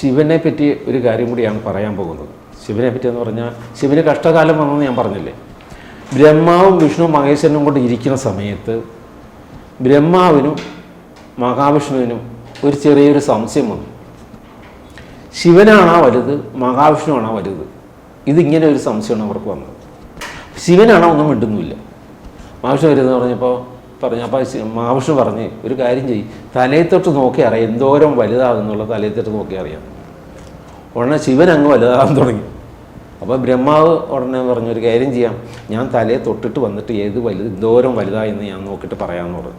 ശിവനെ പറ്റി ഒരു കാര്യം കൂടിയാണ് പറയാൻ പോകുന്നത്. ശിവനെ പറ്റി എന്ന് പറഞ്ഞാൽ ശിവന് കഷ്ടകാലം വന്നെന്ന് ഞാൻ പറഞ്ഞില്ലേ? ബ്രഹ്മാവും വിഷ്ണു മഹേശ്വരനും കൊണ്ട് ഇരിക്കുന്ന സമയത്ത് ബ്രഹ്മാവിനും മഹാവിഷ്ണുവിനും ഒരു ചെറിയൊരു സംശയം വന്നു. ശിവനാണോ വലുത് മഹാവിഷ്ണുവാണോ വലുത്. ഇതിങ്ങനെ ഒരു സംശയമാണ് അവർക്ക് വന്നത്. ശിവനാണോ ഒന്നും മിണ്ടുന്നുമില്ല. മഹാവിഷ്ണു വരുമെന്ന് പറഞ്ഞപ്പോൾ പറഞ്ഞു അപ്പം മഹാവിഷ്ണു പറഞ്ഞ് ഒരു കാര്യം ചെയ്യും. തലയത്തൊട്ട് നോക്കി അറിയാം എന്തോരം വലുതാകുന്നുള്ള തലയത്തൊട്ട് നോക്കി അറിയാം. ഉടനെ ശിവൻ അങ്ങ് വലുതാകാൻ തുടങ്ങി. അപ്പോൾ ബ്രഹ്മാവ് ഉടനെ പറഞ്ഞു ഒരു കാര്യം ചെയ്യാം. ഞാൻ തലയെ തൊട്ടിട്ട് വന്നിട്ട് ഏത് വലുത് എന്തോരം വലുതായെന്ന് ഞാൻ നോക്കിയിട്ട് പറയാമെന്ന് പറഞ്ഞു.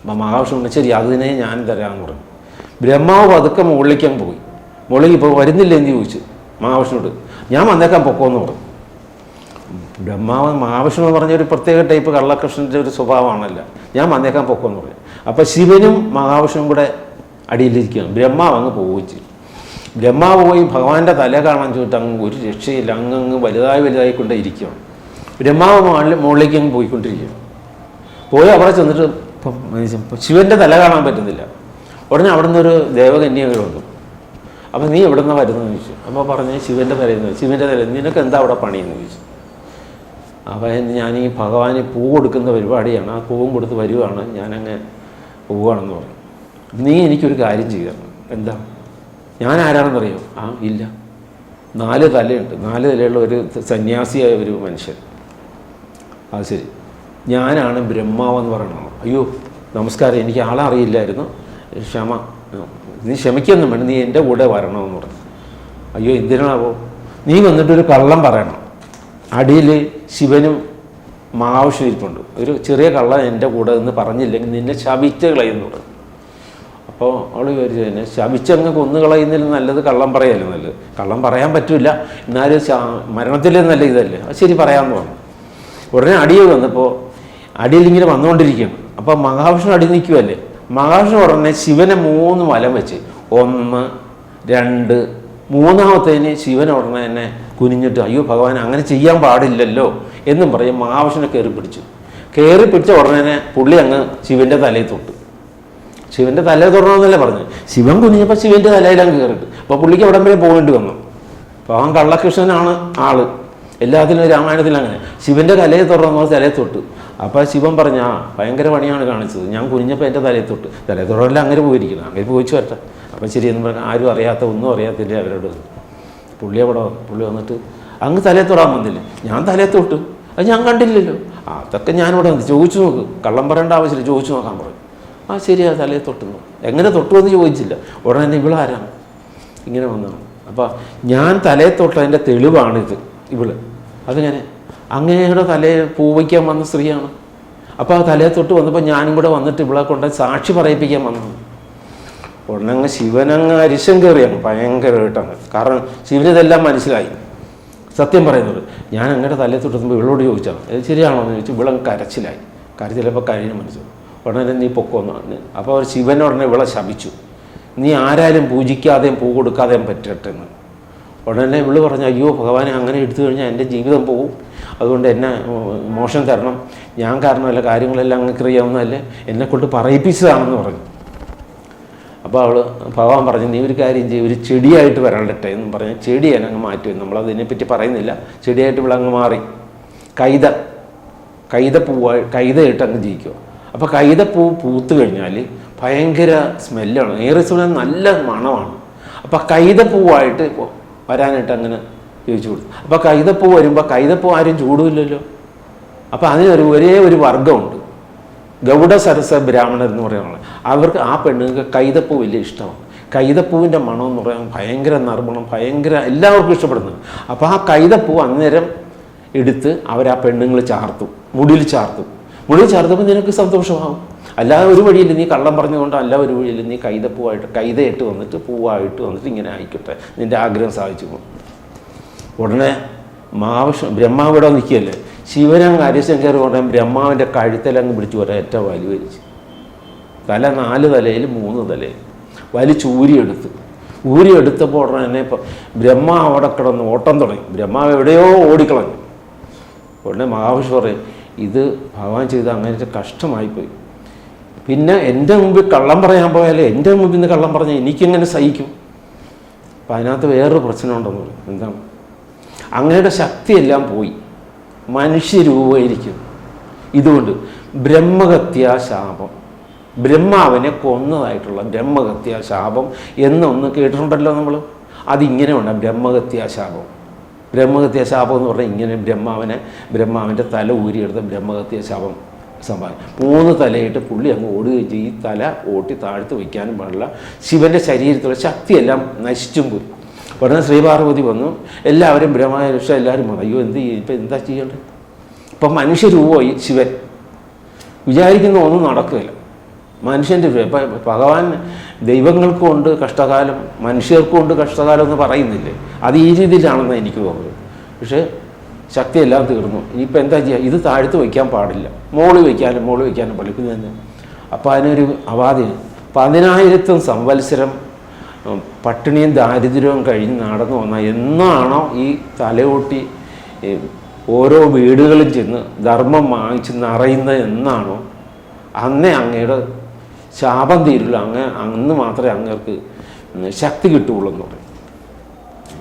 അപ്പം മഹാവിഷ്ണു ശരി അതിനെ ഞാൻ തരാമെന്ന് പറഞ്ഞു. ബ്രഹ്മാവ് പതുക്കെ മുകളിലേക്കാൻ പോയി. മുകളിൽ ഇപ്പോൾ വരുന്നില്ല എന്ന് ചോദിച്ചു മഹാവിഷ്ണുട് ഞാൻ വന്നേക്കാൻ പൊക്കോന്ന് പറഞ്ഞു. ബ്രഹ്മാവ് മഹാവിഷ്ണു എന്ന് പറഞ്ഞ ഒരു പ്രത്യേക ടൈപ്പ് കള്ളകൃഷ്ണന്റെ ഒരു സ്വഭാവമാണല്ലോ. ഞാൻ വന്നേക്കാൻ പൊക്കുമെന്ന് പറഞ്ഞു അപ്പോൾ ശിവനും മഹാവിഷ്ണുവും കൂടെ അടിയിലിരിക്കുകയാണ്. ബ്രഹ്മാവ് അങ്ങ് പോവുകയും ബ്രഹ്മാവ് പോയി ഭഗവാന്റെ തല കാണാൻ ചോദിച്ചിട്ട് അങ്ങ് ഒരു രക്ഷയില്ല. അങ്ങ് വലുതായി വലുതായി കൊണ്ടേ ഇരിക്കുകയാണ്. ബ്രഹ്മാവ് മുകളിൽ മുകളിലേക്ക് അങ്ങ് പോയിക്കൊണ്ടിരിക്കുകയാണ്. പോയി അവിടെ ചെന്നിട്ട് ശിവന്റെ തല കാണാൻ പറ്റുന്നില്ല. ഉടനെ അവിടെ നിന്നൊരു ദേവകന്യകൾ വന്നു. അപ്പം നീ എവിടെ നിന്നാണ് വരുന്നതെന്ന് ചോദിച്ചു. അപ്പോൾ പറഞ്ഞ് തലയിൽ നിന്ന് ശിവന്റെ തലയിൽ നിനക്ക് എന്താ അവിടെ പണിയെന്ന് ചോദിച്ചു. അപ്പം ഞാൻ ഈ ഭഗവാന് പൂ കൊടുക്കുന്ന പരിപാടിയാണ്. ആ പൂവും കൊടുത്ത് വരുവാണ്. ഞാനങ്ങ് പോവുകയാണെന്ന് പറഞ്ഞു. നീ എനിക്കൊരു കാര്യം ചെയ്തു എന്താ? ഞാൻ ആരാണെന്നറിയോ? ആ ഇല്ല. നാല് തലയുണ്ട്. നാല് തലയുള്ള ഒരു സന്യാസിയായ ഒരു മനുഷ്യൻ. അത് ശരി. ഞാനാണ് ബ്രഹ്മാവെന്ന് പറയണത് അയ്യോ നമസ്കാരം. എനിക്ക് ആളെ അറിയില്ലായിരുന്നു. ക്ഷമ. നീ ക്ഷമിക്കൊന്നും വേണ്ട. നീ എന്റെ കൂടെ വരണമെന്ന് പറഞ്ഞു. അയ്യോ എന്തിനാണാവോ? നീ വന്നിട്ടൊരു കള്ളം പറയണം. അടിയിൽ ശിവനും മഹാവിഷ്ണു ഇരിപ്പുണ്ട് ഒരു ചെറിയ കള്ള എന്റെ കൂടെ എന്ന് പറഞ്ഞില്ലെങ്കിൽ നിന്നെ ശപിച്ച് കളയുന്നു. അപ്പോൾ അവൾ വിചാരിച്ചു എന്നെ ശപിച്ചങ്ങ് കൊന്നു കളയുന്നതിൽ നല്ലത് കള്ളം പറയാലും നല്ലത്? കള്ളം പറയാൻ പറ്റില്ല എന്നാലും മരണത്തിലെ നല്ല ഇതല്ലേ. അത് ശരി പറയാമെന്ന് പറഞ്ഞു. ഉടനെ അടിയിൽ വന്നപ്പോൾ അടിയിൽ ഇങ്ങനെ വന്നുകൊണ്ടിരിക്കുകയാണ്. അപ്പോൾ മഹാവിഷ്ണു അടി നിൽക്കുമല്ലേ മഹാവിഷ്ണു ഉടനെ ശിവനെ മൂന്ന് വലം വെച്ച് ഒന്ന് രണ്ട് മൂന്നാമത്തേന് ശിവൻ ഉടനെ തന്നെ കുനിഞ്ഞിട്ട് അയ്യോ ഭഗവാൻ അങ്ങനെ ചെയ്യാൻ പാടില്ലല്ലോ എന്നും പറയും. മഹാവിഷ്ണു കയറി പിടിച്ചു. കയറി പിടിച്ച ഉടനെ പുള്ളി അങ്ങ് ശിവന്റെ തലയിൽ തൊട്ടു. ശിവന്റെ തലയിൽ തൊടണമെന്നല്ലേ പറഞ്ഞു ശിവൻ കുനിഞ്ഞപ്പോൾ ശിവന്റെ തലയിലങ്ങ് കയറിട്ട്. അപ്പോൾ പുള്ളിക്ക് അവിടെ വരെ പോകേണ്ടി വന്നു? അവൻ കള്ളകൃഷ്ണനാണ് ആൾ. എല്ലാത്തിലും രാമായണത്തിൽ അങ്ങനെ. ശിവന്റെ തലയിൽ തൊടണമെന്ന് തലയിൽ തൊട്ടു. അപ്പോൾ ശിവൻ പറഞ്ഞ ഭയങ്കര പണിയാണ് കാണിച്ചത്. ഞാൻ കുനിഞ്ഞപ്പോൾ എന്റെ തലയിൽ തൊട്ട്. തലയിൽ തൊടല്ല അങ്ങനെ പോയിരിക്കണം അങ്ങനെ പോയിച്ചു വരട്ടെ. അപ്പം ശരിയെന്ന് പറഞ്ഞാൽ ആരും അറിയാത്ത ഒന്നും അറിയാത്തില്ല അവരോട്. പുള്ളി അവിടെ പുള്ളി വന്നിട്ട് അങ്ങ് തലയിൽ തൊടാൻ വന്നില്ല? ഞാൻ തലയിൽ തൊട്ടു. അത് ഞാൻ കണ്ടില്ലല്ലോ. അതൊക്കെ ഞാനിവിടെ വന്നു ചോദിച്ചു നോക്ക്. കള്ളം പറയേണ്ട ആവശ്യമില്ല ചോദിച്ചു നോക്കാൻ പറഞ്ഞു ആ ശരിയാ തലയെ തൊട്ടുന്നു എങ്ങനെ തൊട്ടു എന്ന് ചോദിച്ചില്ല. ഉടനെ തന്നെ ഇവളാരാണ് ഇങ്ങനെ വന്നതാണ്. അപ്പോൾ ഞാൻ തലയിൽ തൊട്ടതിന്റെ തെളിവാണിത് ഇവൾ. അതിങ്ങനെ? അങ്ങനെയുടെ തലയെ പൂവയ്ക്കാൻ വന്ന സ്ത്രീയാണ്. അപ്പോൾ ആ തലയെ തൊട്ട് വന്നപ്പോൾ ഞാനും കൂടെ വന്നിട്ട് ഇവളെ കൊണ്ട് സാക്ഷി പറയിപ്പിക്കാൻ വന്നത് ഉടനെ അങ്ങ് ശിവനങ്ങ് അരിശം കയറിയാണ് ഭയങ്കരമായിട്ടാണ് കാരണം ശിവനിതെല്ലാം മനസ്സിലായി. സത്യം പറയുന്നത് ഞാൻ അങ്ങയുടെ തലയിൽ തൊട്ടുമ്പോൾ ഇവളോട് ചോദിച്ചാണ് ഇത് ശരിയാണോ? എന്ന് ചോദിച്ചു ഇവളങ്ങ് കരച്ചിലായി. കരച്ചിലപ്പോൾ കഴിഞ്ഞ് മനസ്സിൽ ഉടനെ നീ പൊക്കോന്ന് പറഞ്ഞു. അപ്പോൾ അവർ ശിവൻ ഉടനെ ഇവളെ ശപിച്ചു. നീ ആരാലും പൂജിക്കാതെയും പൂ കൊടുക്കാതെയും പറ്റട്ടെ എന്ന് ഉടനെ ഇവൾ പറഞ്ഞു അയ്യോ ഭഗവാനെ അങ്ങനെ എടുത്തു കഴിഞ്ഞാൽ എന്റെ ജീവിതം പോകും അതുകൊണ്ട് എന്നെ മോശം തരണം. ഞാൻ കാരണമല്ല കാര്യങ്ങളെല്ലാം അങ്ങനെ അറിയാവുന്നതല്ലേ എന്നെക്കൊണ്ട് പറയിപ്പിച്ചതാണെന്ന് പറഞ്ഞു. അപ്പോൾ അവൾ ഭഗവാൻ പറഞ്ഞു നീ ഒരു കാര്യം ചെയ്യും ഒരു ചെടിയായിട്ട് വരണ്ടട്ടെ എന്ന് പറഞ്ഞ് ചെടിയെ അങ്ങ് മാറ്റി നമ്മളതിനെപ്പറ്റി പറയുന്നില്ല. ചെടിയായിട്ട് ഇവിടെ അങ്ങ് മാറി. കൈത കൈതപ്പൂവായി കൈതയിട്ട് അങ്ങ് ജീവിക്കുക അപ്പോൾ കൈതപ്പൂ പൂത്ത് കഴിഞ്ഞാൽ ഭയങ്കര സ്മെല്ലാണ്. ഏറെ സമയം നല്ല മണമാണ്. അപ്പോൾ കൈതപ്പൂവായിട്ട് വരാനായിട്ട് അങ്ങനെ ചോദിച്ചു കൊടുക്കും അപ്പോൾ കൈതപ്പൂ വരുമ്പോൾ കൈതപ്പൂ ആരും ചൂടുമില്ലല്ലോ. അപ്പോൾ അതിനൊരു ഒരേ ഒരു വർഗമുണ്ട് ഗൗഡ സരസ ബ്രാഹ്മണർ എന്ന് പറയുന്നത്. അവർക്ക് ആ പെണ്ണുങ്ങൾക്ക് കൈതപ്പൂ വലിയ ഇഷ്ടമാണ്. കൈതപ്പൂവിന്റെ മണം എന്ന് പറയാൻ ഭയങ്കര നർമ്മണം ഭയങ്കര എല്ലാവർക്കും ഇഷ്ടപ്പെടുന്നത്. അപ്പോൾ ആ കൈതപ്പൂ അന്നേരം എടുത്ത് അവർ ആ പെണ്ണുങ്ങൾ ചാർത്തു മുടിയിൽ ചാർത്തു. മുടിയിൽ ചാർത്തപ്പോൾ നിനക്ക് സന്തോഷമാകും അല്ലാതെ ഒരു വഴിയില്ല നീ കള്ളം പറഞ്ഞുകൊണ്ട് അല്ല ഒരു വഴിയില്ല നീ കൈതപ്പൂവായിട്ട് കൈതയിട്ട് വന്നിട്ട് പൂവായിട്ട് വന്നിട്ട് ഇങ്ങനെ ആയിക്കോട്ടെ. നിന്റെ ആഗ്രഹം സാധിച്ചു പോകും. ഉടനെ മഹാവിഷ്ണു ബ്രഹ്മാവിടെ നിൽക്കുകയല്ലേ ശിവനങ്ങ് കയറി ഉടനെ ബ്രഹ്മാവിന്റെ കഴുത്തലങ്ങ് പിടിച്ച് ഒരേറ്റ വലി വലിച്ച്. തല നാല് തലയിൽ മൂന്ന് തലയിൽ. വലിച്ച് ഊരിയെടുത്ത് ഊരിയെടുത്തപ്പോൾ ഉടനെ തന്നെ ഇപ്പം ബ്രഹ്മ അവിടെ കിടന്ന് ഓട്ടം തുടങ്ങി. ബ്രഹ്മാവ് എവിടെയോ ഓടിക്കളഞ്ഞു. ഉടനെ മഹാവിഷ്ണു പറയും ഇത് ഭഗവാൻ ചെയ്ത് അങ്ങനത്തെ കഷ്ടമായിപ്പോയി. പിന്നെ എന്റെ മുമ്പിൽ കള്ളം പറയാൻ പോയാലേ എന്റെ മുമ്പിൽ നിന്ന് കള്ളം പറഞ്ഞാൽ എനിക്കെങ്ങനെ സഹിക്കും. അപ്പം അതിനകത്ത് വേറൊരു പ്രശ്നമുണ്ടെന്ന് പറയും. എന്താണ്? അങ്ങയുടെ ശക്തിയെല്ലാം പോയി. മനുഷ്യരൂപമായിരിക്കും. ഇതുകൊണ്ട് ബ്രഹ്മഹത്യാ ശാപം. ബ്രഹ്മാവിനെ കൊന്നതായിട്ടുള്ള ബ്രഹ്മഹത്യാ ശാപം എന്നൊന്ന് കേട്ടിട്ടുണ്ടല്ലോ നമ്മൾ അതിങ്ങനെ ഉണ്ട് ബ്രഹ്മഹത്യാ ശാപം. ബ്രഹ്മഹത്യാ ശാപം എന്ന് പറഞ്ഞാൽ ഇങ്ങനെ ബ്രഹ്മാവിനെ ബ്രഹ്മാവിന്റെ തല ഊരിയെടുത്ത ബ്രഹ്മഹത്യാ ശാപം സംഭവം. മൂന്ന് തലയിട്ട് പുള്ളി അങ്ങ് ഓടുകയും ചെയ്യും. ഈ തല ഓട്ടി താഴ്ത്ത് വയ്ക്കാനും പാടില്ല. ശിവന്റെ ശരീരത്തിലുള്ള ശക്തിയെല്ലാം നശിച്ചും പോയി. ഉടനെ ശ്രീപാർവതി വന്നു. എല്ലാവരും ബ്രഹ്മായ രക്ഷ എല്ലാവരും വന്നു അയ്യോ എന്ത് ചെയ്യും ഇപ്പം എന്താ ചെയ്യേണ്ടത്? ഇപ്പം മനുഷ്യരൂപമായി ശിവൻ. വിചാരിക്കുന്ന ഒന്നും നടക്കില്ല മനുഷ്യന്റെ ഭഗവാൻ ദൈവങ്ങൾക്കും ഉണ്ട് കഷ്ടകാലം മനുഷ്യർക്കും ഉണ്ട് കഷ്ടകാലം എന്ന് പറയുന്നില്ലേ? അത് ഈ രീതിയിലാണെന്ന് എനിക്ക് തോന്നുന്നത്. പക്ഷേ ശക്തിയെല്ലാം തീർന്നു. ഇനിയിപ്പോൾ എന്താ ചെയ്യുക ഇത് താഴ്ത്ത് വയ്ക്കാൻ പാടില്ല. മോൾ വയ്ക്കാനും മോൾ വയ്ക്കാനും പള്ളിക്ക് തന്നെ അപ്പോൾ അതിനൊരു അവാദി പതിനായിരത്തും സംവത്സരം പട്ടിണിയും ദാരിദ്ര്യവും കഴിഞ്ഞ് നടന്നു വന്ന എന്നാണോ ഈ തലയോട്ടി ഓരോ വീടുകളിൽ ചെന്ന് ധർമ്മം വാങ്ങിച്ച് നിറയുന്നത് എന്നാണോ അന്നേ അങ്ങയുടെ ശാപം തീരുള്ളൂ അങ്ങ് അന്ന് മാത്രമേ അങ്ങേർക്ക് ശക്തി കിട്ടുകയുള്ളൂ എന്ന് പറയും.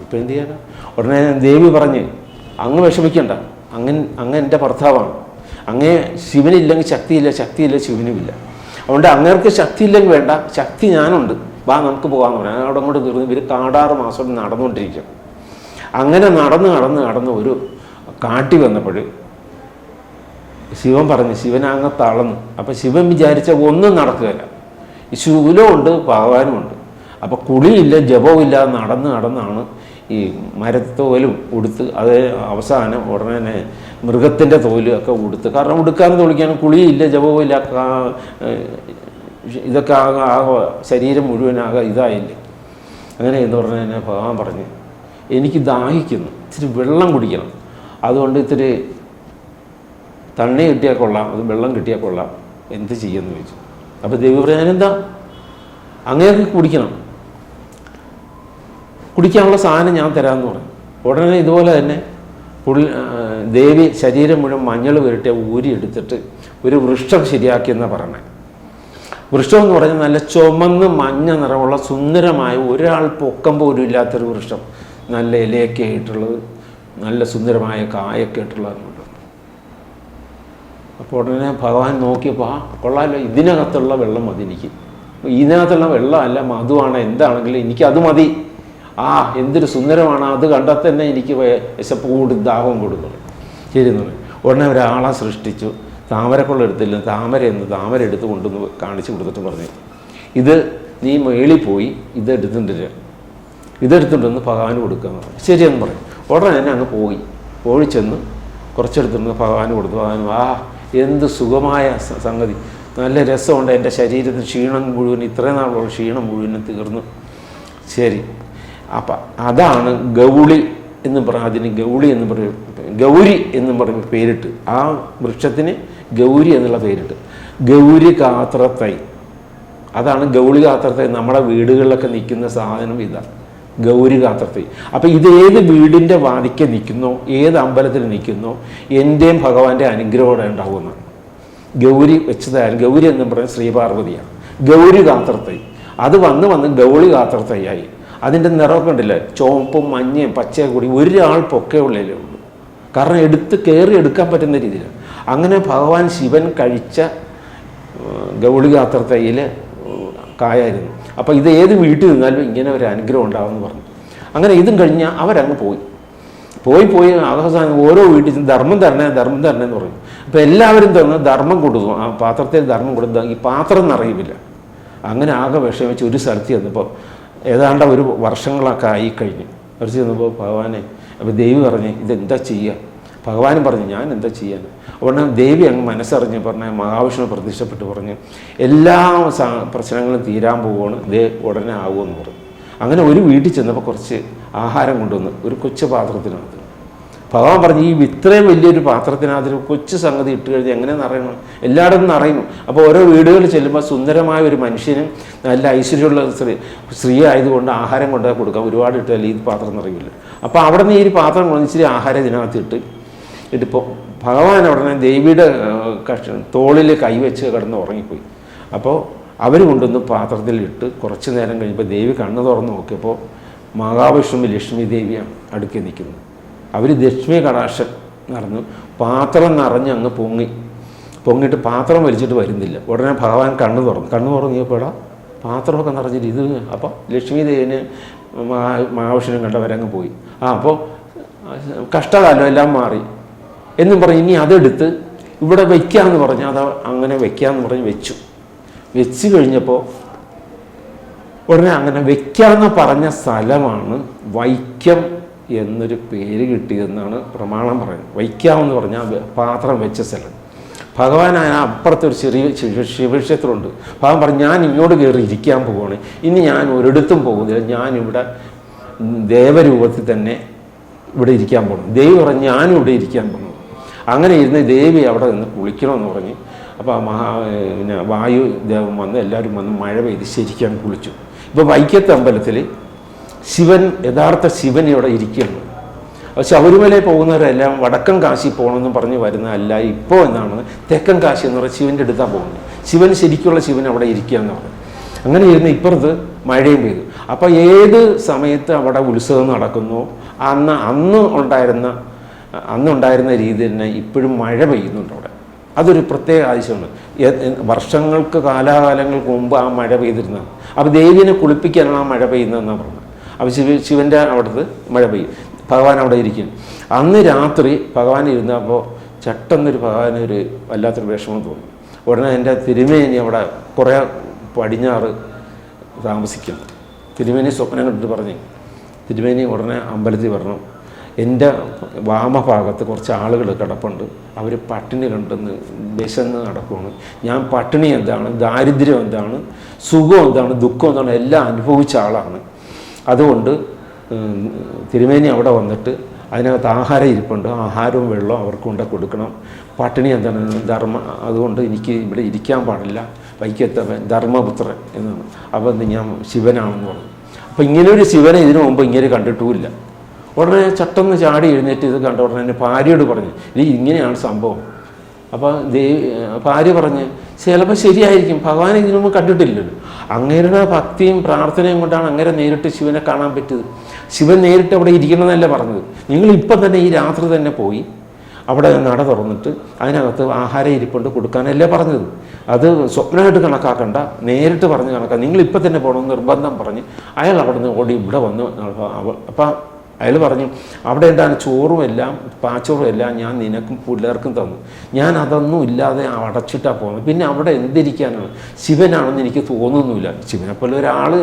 ഇപ്പം എന്ത് ചെയ്യാനാ? ഉടനെ ദേവി പറഞ്ഞ് അങ്ങ് വിഷമിക്കണ്ട. അങ്ങൻ അങ്ങ് എന്റെ ഭർത്താവാണ്. അങ്ങേ ശിവനില്ലെങ്കിൽ ശക്തിയില്ല ശക്തിയില്ല ശിവനുമില്ല. അതുകൊണ്ട് അങ്ങേർക്ക് ശക്തിയില്ലെങ്കിൽ വേണ്ട ശക്തി ഞാനുണ്ട്. വാ നമുക്ക് പോകാമെന്ന് പറയാം. അവിടെ അങ്ങോട്ട് തീർന്നു ഇവർ കാടാറ് മാസം നടന്നുകൊണ്ടിരിക്കും. അങ്ങനെ നടന്ന് നടന്ന് നടന്ന് ഒരു കാട്ടി വന്നപ്പോൾ ശിവൻ പറഞ്ഞു ശിവനങ്ങ് തളന്നു അപ്പം ശിവൻ വിചാരിച്ച ഒന്നും നടക്കുകയില്ല. ശൂലമുണ്ട് ഭഗവാനുമുണ്ട്. അപ്പം കുളിയില്ല ജപവുമില്ല നടന്ന് നടന്നാണ് ഈ മരത്തോലും ഉടുത്ത് അത് അവസാനം ഉടനെ തന്നെ മൃഗത്തിന്റെ തോലും ഒക്കെ ഉടുത്ത്. കാരണം ഉടുക്കാൻ തൊളിക്കാനും കുളിയില്ല ജപവുമില്ല ഇതൊക്കെ ആകെ ആകെ ശരീരം മുഴുവനാകെ ഇതായില്ലേ? അങ്ങനെ എന്ന് പറഞ്ഞു തന്നെ ഭഗവാൻ പറഞ്ഞു എനിക്ക് ദാഹിക്കുന്നു ഇത്തിരി വെള്ളം കുടിക്കണം. അതുകൊണ്ട് ഇത്തിരി തണ്ണി കിട്ടിയാൽ കൊള്ളാം അത് വെള്ളം കിട്ടിയാൽ കൊള്ളാം. എന്ത് ചെയ്യുമെന്ന് ചോദിച്ചു. അപ്പോൾ ദേവി പറഞ്ഞു ഞാനെന്താ അങ്ങനെയൊക്കെ കുടിക്കണം. കുടിക്കാനുള്ള സാധനം ഞാൻ തരാമെന്ന് പറഞ്ഞു. ഉടനെ ഇതുപോലെ തന്നെ പുള്ളി ദേവി ശരീരം മുഴുവൻ മഞ്ഞൾ ഊരി എടുത്തിട്ട് ഒരു വൃക്ഷം ശരിയാക്കിയെന്നാണ് പറയണേ വൃക്ഷം എന്ന് പറഞ്ഞാൽ നല്ല ചുമന്ന് മഞ്ഞ നിറമുള്ള സുന്ദരമായ ഒരാൾ പൊക്കം പോലും ഇല്ലാത്തൊരു വൃക്ഷം. നല്ല ഇലയൊക്കെ ആയിട്ടുള്ളത് നല്ല സുന്ദരമായ കായൊക്കെ ആയിട്ടുള്ളതാണ് അപ്പോൾ ഉടനെ ഭഗവാൻ നോക്കിയപ്പോൾ ആ കൊള്ളാമല്ലോ ഇതിനകത്തുള്ള വെള്ളം മതി എനിക്ക്. ഇതിനകത്തുള്ള വെള്ളമല്ല മധുവാണ് എന്താണെങ്കിലും എനിക്ക് അത് മതി. ആ എന്തൊരു സുന്ദരമാണ് അത് കണ്ടാൽ തന്നെ എനിക്ക് വിശപ്പ് കൂടും ദാഹം കൊടുക്കുന്നു ശരി ഉടനെ ഒരാളെ സൃഷ്ടിച്ചു. താമരക്കുള്ള എടുത്തില്ല താമര എന്ന് താമര എടുത്ത് കൊണ്ടുവന്ന് കാണിച്ചു കൊടുത്തിട്ട് പറഞ്ഞു. ഇത് നീ മേളിൽ പോയി ഇത് എടുത്തിട്ട്. ഇതെടുത്തിട്ടൊന്ന് ഭഗവാന് കൊടുക്കാന്ന് പറഞ്ഞു. ശരിയെന്ന് പറയും ഉടനെ തന്നെ അങ്ങ് പോയി. പോയി ചെന്ന് കുറച്ചെടുത്തിട്ട് ഭഗവാന് കൊടുത്തു. ഭഗവാൻ ആ എന്ത് സുഖമായ സംഗതി. നല്ല രസമുണ്ട് എന്റെ ശരീരത്തിന്. ക്ഷീണം മുഴുവൻ ഇത്രയും നാളുള്ള ക്ഷീണം മുഴുവനും തീർന്നു. ശരി. അപ്പം അതാണ് ഗൗളി എന്ന് പറഞ്ഞ അതിന് ഗൗളി എന്ന് പറയും ഗൗരി എന്ന് പറഞ്ഞ് പേരിട്ട് ആ വൃക്ഷത്തിന് ഗൗരി എന്നുള്ള പേരിട്ട്. ഗൗരി കാത്രത്തൈ. അതാണ് ഗൗളി കാത്രത്തൈ. നമ്മുടെ വീടുകളിലൊക്കെ നിൽക്കുന്ന സാധനം ഇതാണ് ഗൗരി കാത്രത്തൈ. അപ്പം ഇത് ഏത് വീടിന്റെ വാതിക്കെ നിൽക്കുന്നോ ഏത് അമ്പലത്തിൽ നിൽക്കുന്നോ എന്റെയും ഭഗവാന്റെ അനുഗ്രഹമോടെ ഉണ്ടാവുമെന്നാണ് ഗൗരി വെച്ചതായാലും ഗൗരി എന്ന് പറയുന്നത് ശ്രീപാർവതിയാണ്. ഗൗരി കാത്രത്തൈ. അത് വന്ന് വന്ന് ഗൗളി കാത്രത്തൈയായി. അതിന്റെ നിറമൊക്കെ ഉണ്ടല്ലേ? ചുവപ്പും മഞ്ഞയും പച്ചയും കൂടി. ഒരാൾ പൊക്കെ ഉള്ളതിലേ ഉള്ളൂ. കാരണം എടുത്ത് കയറി എടുക്കാൻ പറ്റുന്ന രീതിയിലാണ്. അങ്ങനെ ഭഗവാൻ ശിവൻ കഴിച്ച ഗൗളികാത്ര ഗൗളി കാത്രത്തൈയിൽ കായായിരുന്നു. അപ്പോൾ ഇത് ഏത് വീട്ടിൽ നിന്നാലും ഇങ്ങനെ ഒരു അനുഗ്രഹം ഉണ്ടാവുമെന്ന് പറഞ്ഞു. അങ്ങനെ ഇതും കഴിഞ്ഞാൽ അവരങ്ങ് പോയി. പോയി പോയി അവസാനം ഓരോ വീട്ടിൽ ധർമ്മം തരണേ ധർമ്മം തരണേ എന്ന് പറയും. അപ്പോൾ എല്ലാവരും തന്ന് ധർമ്മം കൊടുത്തു. ആ പാത്രത്തിൽ ധർമ്മം കൊടുത്താൽ ഈ പാത്രം നിറയുമില്ല അങ്ങനെ ആകെ വിഷമിച്ച് ഒരു സ്ഥലത്ത് ചെന്നപ്പോൾ ഏതാണ്ട് ഒരു വർഷങ്ങളൊക്കെ ആയി കഴിഞ്ഞു. അവർ ചെന്നപ്പോൾ ഭഗവാനെ അപ്പോൾ ദൈവം പറഞ്ഞ് ഇതെന്താ ചെയ്യുക ഭഗവാനും പറഞ്ഞു ഞാൻ എന്താ ചെയ്യാൻ? ഉടനെ ദേവി അങ്ങ് മനസ്സറിഞ്ഞ് പറഞ്ഞ മഹാവിഷ്ണു പ്രത്യക്ഷപ്പെട്ട് പറഞ്ഞു എല്ലാ പ്രശ്നങ്ങളും തീരാൻ പോവുകയാണ്. ദേ ഉടനെ ആവുമെന്ന് പറഞ്ഞു. അങ്ങനെ ഒരു വീട്ടിൽ ചെന്നപ്പോൾ കുറച്ച് ആഹാരം കൊണ്ടുവന്ന് ഒരു കൊച്ചു പാത്രത്തിനകത്ത്. ഭഗവാൻ പറഞ്ഞു ഈ ഇത്രയും വലിയൊരു പാത്രത്തിനകത്ത് കൊച്ചു സംഗതി ഇട്ട് കഴിഞ്ഞാൽ എങ്ങനെ നിറയണം എല്ലായിടത്തും നിറയുന്നു അപ്പോൾ ഓരോ വീടുകളിൽ ചെല്ലുമ്പോൾ സുന്ദരമായ ഒരു മനുഷ്യനും നല്ല ഐശ്വര്യമുള്ള സ്ത്രീ സ്ത്രീ ആയതുകൊണ്ട് ആഹാരം കൊണ്ടുപോയി കൊടുക്കാം. ഒരുപാട് ഇട്ടാൽ ഈ പാത്രം നിറയില്ല അപ്പോൾ അവിടെ നിന്ന് ഈ പാത്രം കൊണ്ട് ഇച്ചിരി ആഹാരം ഇതിനകത്ത് ഇട്ട് ഇതിപ്പോൾ ഭഗവാൻ ഉടനെ ദേവിയുടെ കഷ്ട തോളിൽ കൈവച്ച് കിടന്ന് ഉറങ്ങിപ്പോയി. അപ്പോൾ അവർ കൊണ്ടുവന്ന് പാത്രത്തിലിട്ട് കുറച്ച് നേരം കഴിഞ്ഞപ്പോൾ ദേവി കണ്ണു തുറന്ന് നോക്കിയപ്പോൾ മഹാവിഷ്ണു ലക്ഷ്മി ദേവിയാണ് അടുക്കി നിൽക്കുന്നത് അവർ ലക്ഷ്മി കടാക്ഷം നടന്നു പാത്രം നിറഞ്ഞ് അങ്ങ് പൊങ്ങി. പൊങ്ങിയിട്ട് പാത്രം വലിച്ചിട്ട് വരുന്നില്ല. ഉടനെ ഭഗവാൻ കണ്ണു തുറന്നു. കണ്ണു തുറങ്ങിയപ്പോഴാ പാത്രമൊക്കെ നിറഞ്ഞിട്ട് ഇത് അപ്പോൾ ലക്ഷ്മി ദേവിന് മഹാ മഹാവിഷ്ണുവിനും കണ്ടവരങ്ങ് പോയി. ആ അപ്പോൾ കഷ്ടകാലം എല്ലാം മാറി. എന്നും പറഞ്ഞ് ഇനി അതെടുത്ത് ഇവിടെ വയ്ക്കാമെന്ന് പറഞ്ഞ് അത് അങ്ങനെ വയ്ക്കാമെന്ന് പറഞ്ഞ് വെച്ചു. വെച്ച് കഴിഞ്ഞപ്പോൾ ഉടനെ അങ്ങനെ വയ്ക്കാമെന്ന് പറഞ്ഞ സ്ഥലമാണ് വൈക്കം എന്നൊരു പേര് കിട്ടിയതെന്നാണ് പ്രമാണം പറയുന്നത്. വൈക്കാമെന്ന് പറഞ്ഞാൽ പാത്രം വെച്ച സ്ഥലം. ഭഗവാൻ അതിന് അപ്പുറത്ത് ഒരു ചെറിയ ശിവക്ഷേത്രമുണ്ട്. ഭഗവാൻ പറഞ്ഞു ഞാൻ ഇങ്ങോട്ട് കയറി ഇരിക്കാൻ പോവുകയാണ് ഇനി ഞാൻ ഒരിടത്തും പോകുന്നില്ല. ഞാനിവിടെ ദേവരൂപത്തിൽ തന്നെ ഇവിടെ ഇരിക്കാൻ പോകണം ദൈവം പറഞ്ഞു ഞാനും ഇവിടെ ഇരിക്കാൻ പോകണം അങ്ങനെ ഇരുന്ന് ദേവി അവിടെ നിന്ന് കുളിക്കണമെന്ന് പറഞ്ഞ്. അപ്പോൾ ആ മഹാ പിന്നെ വായു ദേവം വന്ന് എല്ലാവരും വന്ന് മഴ പെയ്ത് ശരിക്കാൻ കുളിച്ചു. ഇപ്പോൾ വൈക്കത്തെ അമ്പലത്തിൽ ശിവൻ യഥാർത്ഥ ശിവൻ ഇവിടെ ഇരിക്കുകയാണ്. ശബരിമലയിൽ പോകുന്നവരെല്ലാം വടക്കൻ കാശി പോകണമെന്ന് പറഞ്ഞ് വരുന്ന അല്ല ഇപ്പോൾ എന്നാണ് തെക്കൻ കാശി എന്ന് പറയുന്നത് ശിവന്റെ അടുത്താണ് പോകുന്നത്. ശിവൻ ശരിക്കുള്ള ശിവൻ അവിടെ ഇരിക്കുകയെന്ന് പറഞ്ഞു. അങ്ങനെ ഇരുന്ന് ഇപ്പുറത്ത് മഴയും പെയ്തു. അപ്പോൾ ഏത് സമയത്ത് അവിടെ ഉത്സവം നടക്കുന്നു? അന്ന് അന്ന് ഉണ്ടായിരുന്ന അന്നുണ്ടായിരുന്ന രീതി തന്നെ ഇപ്പോഴും മഴ പെയ്യുന്നുണ്ട് അവിടെ. അതൊരു പ്രത്യേക ആവശ്യമാണ്. വർഷങ്ങൾക്ക് കാലാകാലങ്ങൾക്ക് മുമ്പ് ആ മഴ പെയ്തിരുന്നതാണ് അപ്പോൾ ദേവീനെ കുളിപ്പിക്കാനാണ് ആ മഴ പെയ്യുന്നതെന്നാണ് പറഞ്ഞത്. അപ്പോൾ ശിവ ശിവന്റെ അവിടുത്തെ മഴ പെയ്യും ഭഗവാൻ അവിടെ ഇരിക്കും അന്ന് രാത്രി ഭഗവാൻ ഇരുന്നപ്പോൾ ചട്ടെന്നൊരു ഭഗവാന് ഒരു വല്ലാത്തൊരു വിഷമം തോന്നി. ഉടനെ എന്റെ തിരുമേനി അവിടെ കുറേ പടിഞ്ഞാറ് താമസിക്കുന്നു. തിരുമേനി സ്വപ്നം കണ്ടിട്ട് പറഞ്ഞു തിരുമേനി ഉടനെ അമ്പലത്തിൽ പറഞ്ഞു എന്റെ വാമഭാഗത്ത് കുറച്ച് ആളുകൾ കിടപ്പുണ്ട്. അവർ പട്ടിണി കണ്ടെന്ന് വിശന്ന് നടക്കുകയാണ് ഞാൻ പട്ടിണി എന്താണ് ദാരിദ്ര്യം എന്താണ് സുഖം എന്താണ് ദുഃഖം എന്താണ് എല്ലാം അനുഭവിച്ച ആളാണ്. അതുകൊണ്ട് തിരുമേനി അവിടെ വന്നിട്ട് അതിനകത്ത് ആഹാരം ഇരിപ്പുണ്ട്. ആഹാരവും വെള്ളവും അവർക്ക് കൊണ്ട് കൊടുക്കണം. പട്ടിണി എന്താണ് ധർമ്മ അതുകൊണ്ട് എനിക്ക് ഇവിടെ ഇരിക്കാൻ പാടില്ല. വൈക്കത്തവൻ ധർമ്മപുത്രൻ എന്നാണ്. അപ്പം ഞാൻ ശിവനാണെന്ന് പറഞ്ഞു. അപ്പം ഒരു ശിവനെ ഇതിനു മുമ്പ് ഇങ്ങനെ കണ്ടിട്ടുമില്ല. ഉടനെ ചട്ടെന്ന് ചാടി എഴുന്നേറ്റ് ഇത് കണ്ട? ഉടനെ എന്റെ ഭാര്യയോട് പറഞ്ഞു ഇത് ഇങ്ങനെയാണ് സംഭവം. അപ്പോൾ ദേവി ഭാര്യ പറഞ്ഞ് ചിലപ്പോൾ ശരിയായിരിക്കും ഭഗവാൻ ഇതിനു മുമ്പ് കണ്ടിട്ടില്ലല്ലോ. അങ്ങേരുടെ ഭക്തിയും പ്രാർത്ഥനയും കൊണ്ടാണ് അങ്ങനെ നേരിട്ട് ശിവനെ കാണാൻ പറ്റിയത്. ശിവൻ നേരിട്ട് അവിടെ ഇരിക്കണമെന്നല്ല പറഞ്ഞത്. നിങ്ങൾ ഇപ്പം തന്നെ ഈ രാത്രി തന്നെ പോയി അവിടെ നട തുറന്നിട്ട് അതിനകത്ത് ആഹാരം ഇരിപ്പുണ്ട് കൊടുക്കാനല്ലേ പറഞ്ഞത്. അത് സ്വപ്നമായിട്ട് കണക്കാക്കണ്ട നേരിട്ട് പറഞ്ഞ് കണക്കാക്കാം നിങ്ങൾ ഇപ്പം തന്നെ പോകണമെന്ന് നിർബന്ധം പറഞ്ഞ് അയാൾ അവിടെ നിന്ന് ഓടി ഇവിടെ വന്ന് അപ്പം അയാൾ പറഞ്ഞു അവിടെ എന്താണ് ചോറും എല്ലാം പാച്ചോറും എല്ലാം ഞാൻ നിനക്കും പിള്ളേർക്കും തന്നു. ഞാൻ അതൊന്നും ഇല്ലാതെ അടച്ചിട്ടാണ് പോകുന്നത്. പിന്നെ അവിടെ എന്തിരിക്കാനാണ്? ശിവനാണെന്ന് എനിക്ക് തോന്നുന്നില്ല പോലെ ഒരാൾ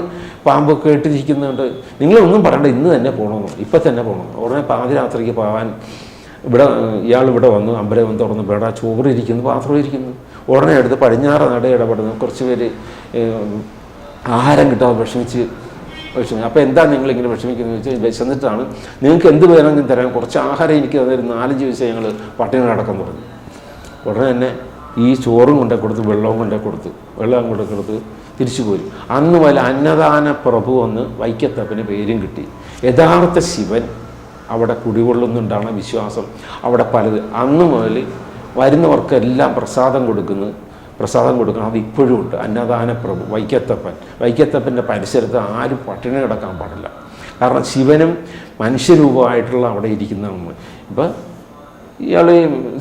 പാമ്പൊക്കെ ഇട്ടിരിക്കുന്നുണ്ട്. നിങ്ങളൊന്നും പറയണ്ട ഇന്ന് തന്നെ പോകണമെന്ന് ഇപ്പം തന്നെ പോകണം ഉടനെ പാതിരാത്രിക്ക് പോകാൻ ഇവിടെ ഇയാൾ ഇവിടെ വന്നു അമ്പലം തുറന്ന്. ഇവിടെ ചോറ് ഇരിക്കുന്നു പാത്രം ഇരിക്കുന്നു. ഉടനെ എടുത്ത് പടിഞ്ഞാറ് നട ഇടപെടുന്നു. കുറച്ച് പേര് ആഹാരം കിട്ടാതെ വിഷമിച്ച് വിഷമി. അപ്പോൾ എന്താ നിങ്ങൾ ഇങ്ങനെ വിഷമിക്കുന്നത് വെച്ചാൽ വിശന്നിട്ടാണ് നിങ്ങൾക്ക് എന്ത് വേണമെങ്കിലും തരാം. കുറച്ച് ആഹാരം എനിക്ക് തന്നൊരു നാലഞ്ച് ദിവസം ഞങ്ങൾ പട്ടിണി നടക്കാൻ തുടങ്ങി ഉടനെ തന്നെ ഈ ചോറും കൊണ്ടേ കൊടുത്ത് വെള്ളവും കൊണ്ടേ കൊടുത്ത് വെള്ളം കൊണ്ടേ കൊടുത്ത് തിരിച്ചു പോയി അന്ന് വല്ല അന്നദാന പ്രഭു എന്ന് വൈക്കത്തപ്പന് പേരും കിട്ടി. യഥാർത്ഥ ശിവൻ അവിടെ കുടികൊള്ളുന്നുണ്ടാണ് വിശ്വാസം. അവിടെ പലത്. അന്ന് മുതൽ വരുന്നവർക്കെല്ലാം പ്രസാദം കൊടുക്കുന്നു. പ്രസാദം കൊടുക്കണം. അത് ഇപ്പോഴും ഉണ്ട്. അന്നദാന പ്രഭു വൈക്കത്തപ്പൻ. വൈക്കത്തപ്പന്റെ പരിസരത്ത് ആരും പട്ടിണി കിടക്കാൻ പാടില്ല. കാരണം ശിവനും മനുഷ്യരൂപമായിട്ടുള്ള അവിടെ ഇരിക്കുന്ന നമ്മൾ ഇപ്പം ഇയാൾ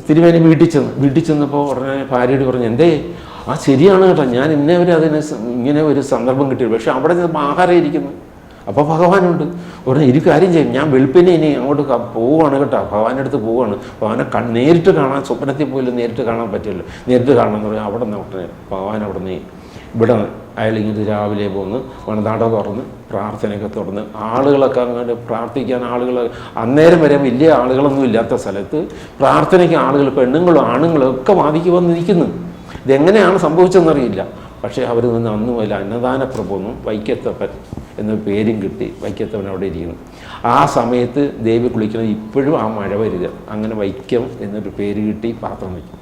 തിരുവേനി വീട്ടിൽ ചെന്ന് വീട്ടിൽ ചെന്നപ്പോൾ ഉടനെ ഭാര്യയോട് പറഞ്ഞു എന്തേ? ആ ശരിയാണ് കേട്ടോ. ഞാൻ ഇന്നേ വരെ അതിന് ഇങ്ങനെ ഒരു സന്ദർഭം കിട്ടിയത് പക്ഷെ അവിടെ ചെന്നപ്പോൾ ആഹാരം ഇരിക്കുന്നു. അപ്പോൾ ഭഗവാനുണ്ട്. ഉടനെ ഒരു കാര്യം ചെയ്യും. ഞാൻ വെളുപ്പിനെ ഇനി അങ്ങോട്ട് പോവുകയാണ് കേട്ടോ. ഭഗവാന്റെ അടുത്ത് പോവുകയാണ്. ഭഗവാനെ നേരിട്ട് കാണാൻ സ്വപ്നത്തിൽ പോലും നേരിട്ട് കാണാൻ പറ്റില്ല നേരിട്ട് കാണാൻ പറഞ്ഞാൽ അവിടെ നിന്ന് ഉടനെ ഭഗവാൻ അവിടെ നിന്ന് ഇവിടെ അയാൾ ഇങ്ങനെ രാവിലെ പോന്ന് മണനാട തുറന്ന് പ്രാർത്ഥനയൊക്കെ തുറന്ന് ആളുകളൊക്കെ അങ്ങോട്ട് പ്രാർത്ഥിക്കാൻ ആളുകൾ അന്നേരം വരെ വലിയ ആളുകളൊന്നും ഇല്ലാത്ത സ്ഥലത്ത് പ്രാർത്ഥനയ്ക്ക് ആളുകൾ പെണ്ണുങ്ങളും ആണുങ്ങളും ഒക്കെ വാദിക്ക് വന്നിരിക്കുന്നു. ഇതെങ്ങനെയാണ് സംഭവിച്ചതെന്നറിയില്ല പക്ഷേ അവർ നിന്ന് അന്ന് മുതൽ അന്നദാന പ്രഭുവെന്നും വൈക്കത്തപ്പൻ എന്ന പേരും കിട്ടി. വൈക്കത്തവൻ അവിടെ ഇരിക്കുന്നു. ആ സമയത്ത് ദേവി കുളിക്കുന്നത് ഇപ്പോഴും ആ മഴ വരിക. അങ്ങനെ വൈക്കം എന്നൊരു പേര് കിട്ടി പാത്രം വയ്ക്കും.